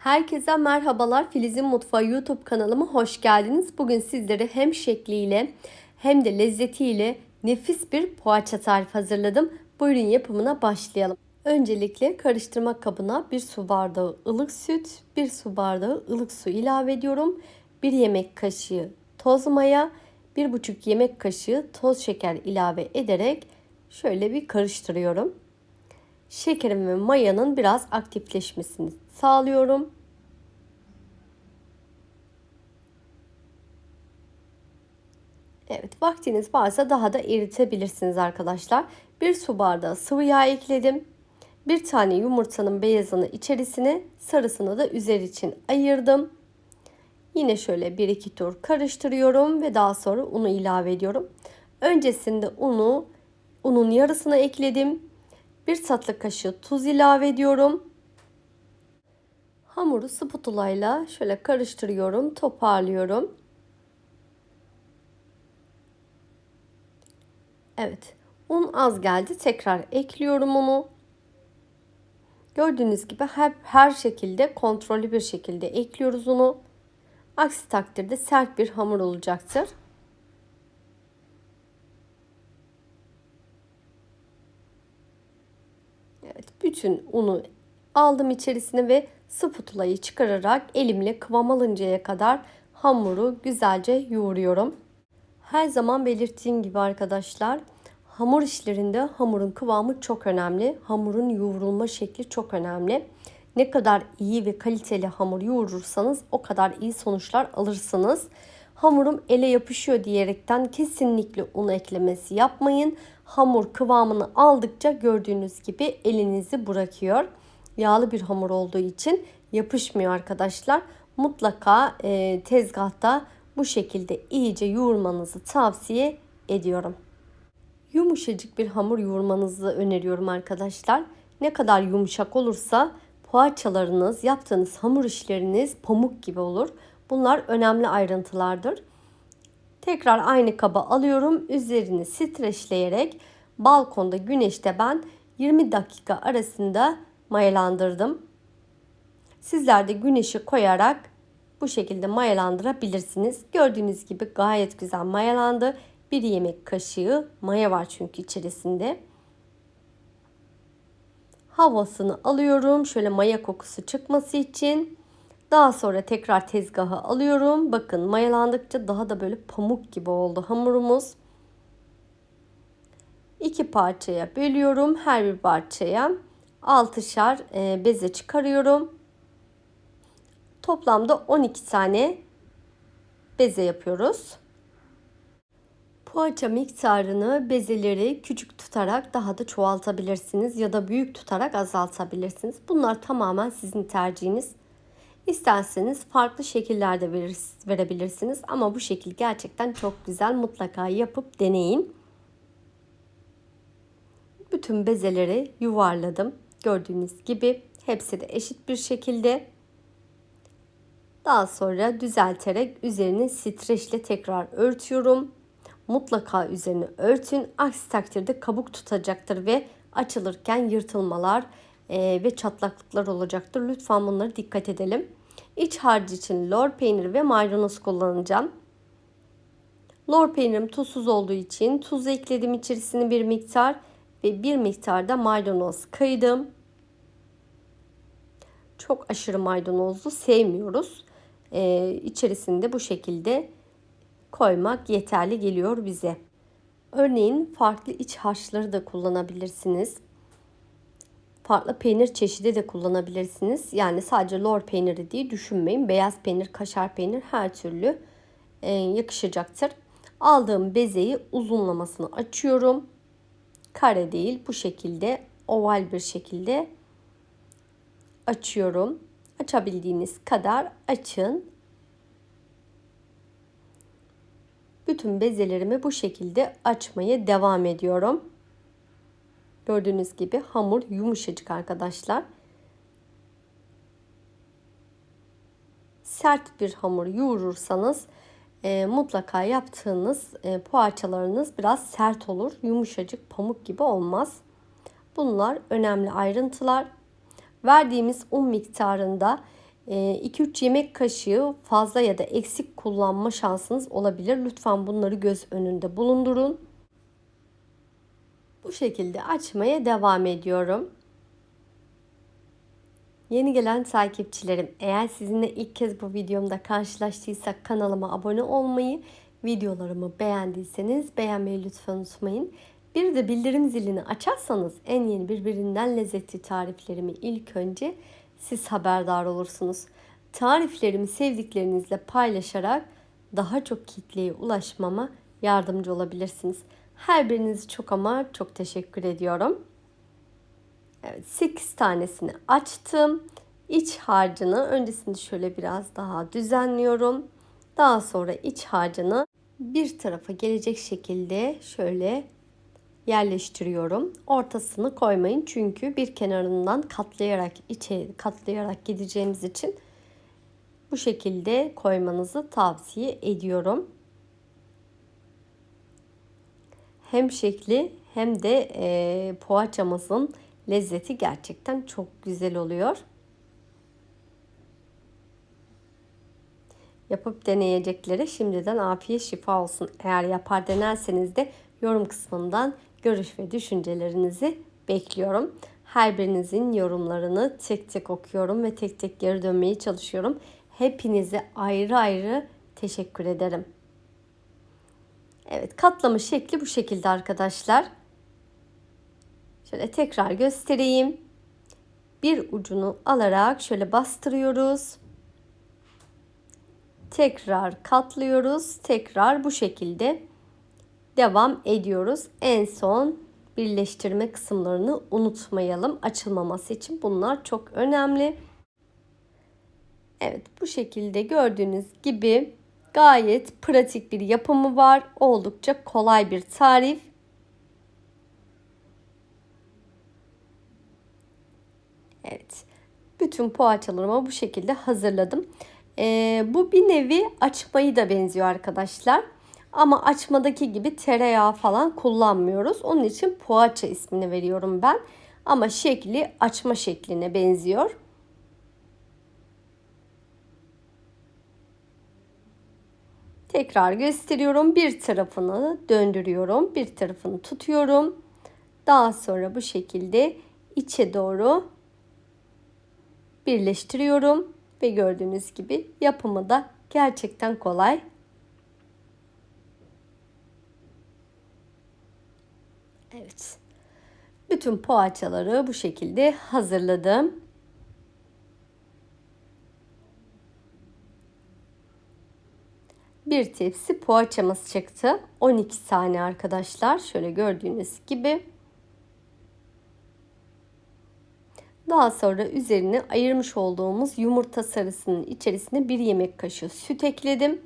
Herkese merhabalar. Filiz'in Mutfağı YouTube kanalıma hoş geldiniz. Bugün sizlere hem şekliyle hem de lezzetiyle nefis bir poğaça tarifi hazırladım. Buyurun yapımına başlayalım. Öncelikle karıştırma kabına bir su bardağı ılık süt, bir su bardağı ılık su ilave ediyorum. Bir yemek kaşığı toz maya, bir buçuk yemek kaşığı toz şeker ilave ederek şöyle bir karıştırıyorum. Şekerin ve mayanın biraz aktifleşmesini sağlıyorum. Evet vaktiniz varsa daha da eritebilirsiniz arkadaşlar. Bir su bardağı sıvı yağ ekledim. Bir tane yumurtanın beyazını içerisine sarısını da üzeri için ayırdım. Yine şöyle bir iki tur karıştırıyorum ve daha sonra unu ilave ediyorum. Öncesinde unu unun yarısını ekledim. Bir tatlı kaşığı tuz ilave ediyorum. Hamuru spatula ile şöyle karıştırıyorum, toparlıyorum. Evet, un az geldi. Tekrar ekliyorum unu. Gördüğünüz gibi her, her şekilde kontrollü bir şekilde ekliyoruz unu. Aksi takdirde sert bir hamur olacaktır. Evet, bütün unu aldım içerisine ve spatulayı çıkararak elimle kıvam alıncaya kadar hamuru güzelce yoğuruyorum. Her zaman belirttiğim gibi arkadaşlar hamur işlerinde hamurun kıvamı çok önemli. Hamurun yoğrulma şekli çok önemli. Ne kadar iyi ve kaliteli hamur yoğurursanız o kadar iyi sonuçlar alırsınız. Hamurum ele yapışıyor diyerekten kesinlikle un eklemesi yapmayın. Hamur kıvamını aldıkça gördüğünüz gibi elinizi bırakıyor. Yağlı bir hamur olduğu için yapışmıyor arkadaşlar. Mutlaka e, tezgahta bu şekilde iyice yoğurmanızı tavsiye ediyorum. Yumuşacık bir hamur yoğurmanızı öneriyorum arkadaşlar. Ne kadar yumuşak olursa poğaçalarınız, yaptığınız hamur işleriniz pamuk gibi olur. Bunlar önemli ayrıntılardır. Tekrar aynı kaba alıyorum. Üzerini streçleyerek balkonda güneşte ben 20 dakika arasında mayalandırdım. Sizler de güneşe koyarak bu şekilde mayalandırabilirsiniz. Gördüğünüz gibi gayet güzel mayalandı. Bir yemek kaşığı maya var çünkü içerisinde. Havasını alıyorum. Şöyle maya kokusu çıkması için. Daha sonra tekrar tezgaha alıyorum. Bakın mayalandıkça daha da böyle pamuk gibi oldu hamurumuz. İki parçaya bölüyorum. Her bir parçaya altışar e, beze çıkarıyorum. Toplamda 12 tane beze yapıyoruz. Poğaça miktarını bezeleri küçük tutarak daha da çoğaltabilirsiniz ya da büyük tutarak azaltabilirsiniz. Bunlar tamamen sizin tercihiniz. İsterseniz farklı şekillerde verebilirsiniz ama bu şekil gerçekten çok güzel. Mutlaka yapıp deneyin. Bütün bezeleri yuvarladım. Gördüğünüz gibi hepsi de eşit bir şekilde. Daha sonra düzelterek üzerini streçle tekrar örtüyorum. Mutlaka üzerini örtün. Aksi takdirde kabuk tutacaktır ve açılırken yırtılmalar ve çatlaklıklar olacaktır. Lütfen bunları dikkat edelim. İç harcı için lor peyniri ve maydanoz kullanacağım. Lor peynirim tuzsuz olduğu için tuz ekledim içerisine bir miktar ve bir miktar da maydanoz kıydım. Çok aşırı maydanozlu sevmiyoruz. Ee, içerisinde bu şekilde koymak yeterli geliyor bize. Örneğin farklı iç harçları da kullanabilirsiniz. Farklı peynir çeşidi de kullanabilirsiniz. Yani sadece lor peyniri diye düşünmeyin. Beyaz peynir, kaşar peynir her türlü e, yakışacaktır. Aldığım bezeyi uzunlamasını açıyorum. Kare değil bu şekilde oval bir şekilde açıyorum. Açabildiğiniz kadar açın. Bütün bezelerimi bu şekilde açmaya devam ediyorum. Gördüğünüz gibi hamur yumuşacık arkadaşlar. Sert bir hamur yoğurursanız e, mutlaka yaptığınız e, poğaçalarınız biraz sert olur. Yumuşacık pamuk gibi olmaz. Bunlar önemli ayrıntılar. Verdiğimiz un miktarında 2-3 yemek kaşığı fazla ya da eksik kullanma şansınız olabilir. Lütfen bunları göz önünde bulundurun. Bu şekilde açmaya devam ediyorum. Yeni gelen takipçilerim eğer sizinle ilk kez bu videomda karşılaştıysak kanalıma abone olmayı, videolarımı beğendiyseniz beğenmeyi lütfen unutmayın. Bir de bildirim zilini açarsanız en yeni birbirinden lezzetli tariflerimi ilk önce siz haberdar olursunuz. Tariflerimi sevdiklerinizle paylaşarak daha çok kitleye ulaşmama yardımcı olabilirsiniz. Her birinizi çok ama çok teşekkür ediyorum. Evet 8 tanesini açtım. İç harcını öncesinde şöyle biraz daha düzenliyorum. Daha sonra iç harcını bir tarafa gelecek şekilde şöyle yerleştiriyorum. Ortasını koymayın çünkü bir kenarından katlayarak içe katlayarak gideceğiniz için bu şekilde koymanızı tavsiye ediyorum. Hem şekli hem de e, poğaçamızın lezzeti gerçekten çok güzel oluyor. Yapıp deneyeceklere şimdiden afiyet şifa olsun. Eğer yapar denerseniz de yorum kısmından görüş ve düşüncelerinizi bekliyorum. Her birinizin yorumlarını tek tek okuyorum ve tek tek geri dönmeye çalışıyorum. Hepinize ayrı ayrı teşekkür ederim. Evet katlama şekli bu şekilde arkadaşlar. Şöyle tekrar göstereyim. Bir ucunu alarak şöyle bastırıyoruz. Tekrar katlıyoruz. Tekrar bu şekilde devam ediyoruz. En son birleştirme kısımlarını unutmayalım. Açılmaması için bunlar çok önemli. Evet bu şekilde gördüğünüz gibi gayet pratik bir yapımı var. Oldukça kolay bir tarif. Evet. Bütün poğaçalarımı bu şekilde hazırladım. Ee, bu bir nevi açmayı da benziyor arkadaşlar. Ama açmadaki gibi tereyağı falan kullanmıyoruz. Onun için poğaça ismini veriyorum ben. Ama şekli açma şekline benziyor. Tekrar gösteriyorum. Bir tarafını döndürüyorum. Bir tarafını tutuyorum. Daha sonra bu şekilde içe doğru birleştiriyorum ve gördüğünüz gibi yapımı da gerçekten kolay. Evet. Bütün poğaçaları bu şekilde hazırladım. Bir tepsi poğaçamız çıktı. 12 tane arkadaşlar. Şöyle gördüğünüz gibi. Daha sonra üzerine ayırmış olduğumuz yumurta sarısının içerisine bir yemek kaşığı süt ekledim.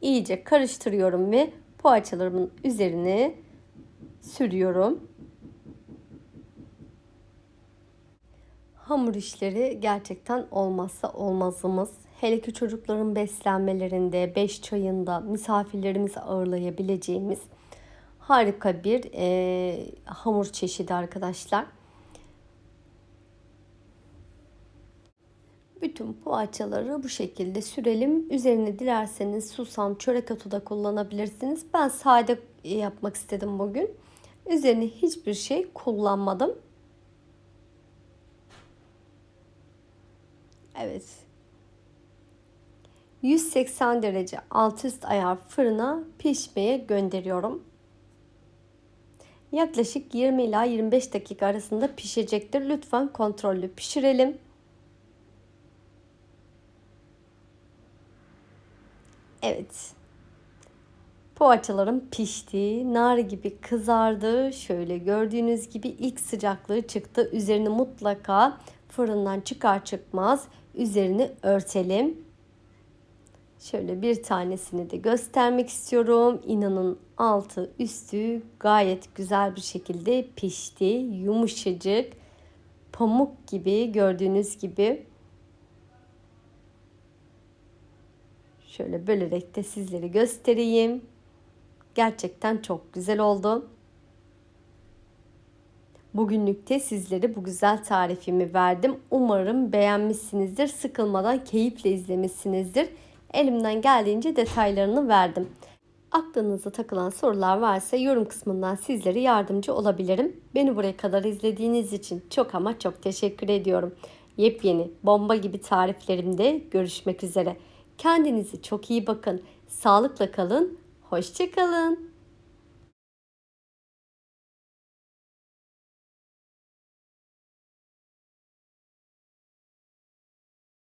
İyice karıştırıyorum ve poğaçalarımın üzerine sürüyorum. Hamur işleri gerçekten olmazsa olmazımız. Hele ki çocukların beslenmelerinde, beş çayında misafirlerimizi ağırlayabileceğimiz harika bir e, hamur çeşidi arkadaşlar. Bütün poğaçaları bu şekilde sürelim. Üzerine dilerseniz susam, çörek otu da kullanabilirsiniz. Ben sade yapmak istedim bugün. Üzerine hiçbir şey kullanmadım. Evet. 180 derece alt üst ayar fırına pişmeye gönderiyorum. Yaklaşık 20 ila 25 dakika arasında pişecektir. Lütfen kontrollü pişirelim. Evet. Poğaçalarım pişti. Nar gibi kızardı. Şöyle gördüğünüz gibi ilk sıcaklığı çıktı. Üzerini mutlaka fırından çıkar çıkmaz üzerini örtelim. Şöyle bir tanesini de göstermek istiyorum. İnanın altı üstü gayet güzel bir şekilde pişti. Yumuşacık, pamuk gibi gördüğünüz gibi. Şöyle bölerek de sizlere göstereyim. Gerçekten çok güzel oldu. Bugünlükte sizlere bu güzel tarifimi verdim. Umarım beğenmişsinizdir. Sıkılmadan keyifle izlemişsinizdir. Elimden geldiğince detaylarını verdim. Aklınıza takılan sorular varsa yorum kısmından sizlere yardımcı olabilirim. Beni buraya kadar izlediğiniz için çok ama çok teşekkür ediyorum. Yepyeni bomba gibi tariflerimde görüşmek üzere. Kendinize çok iyi bakın. Sağlıkla kalın. Hoşçakalın.